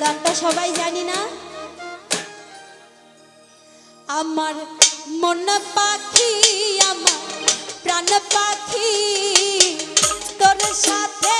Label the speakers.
Speaker 1: গানটা সবাই জানি না। আমার মন পাখি আমার প্রাণ পাখি তোর সাথে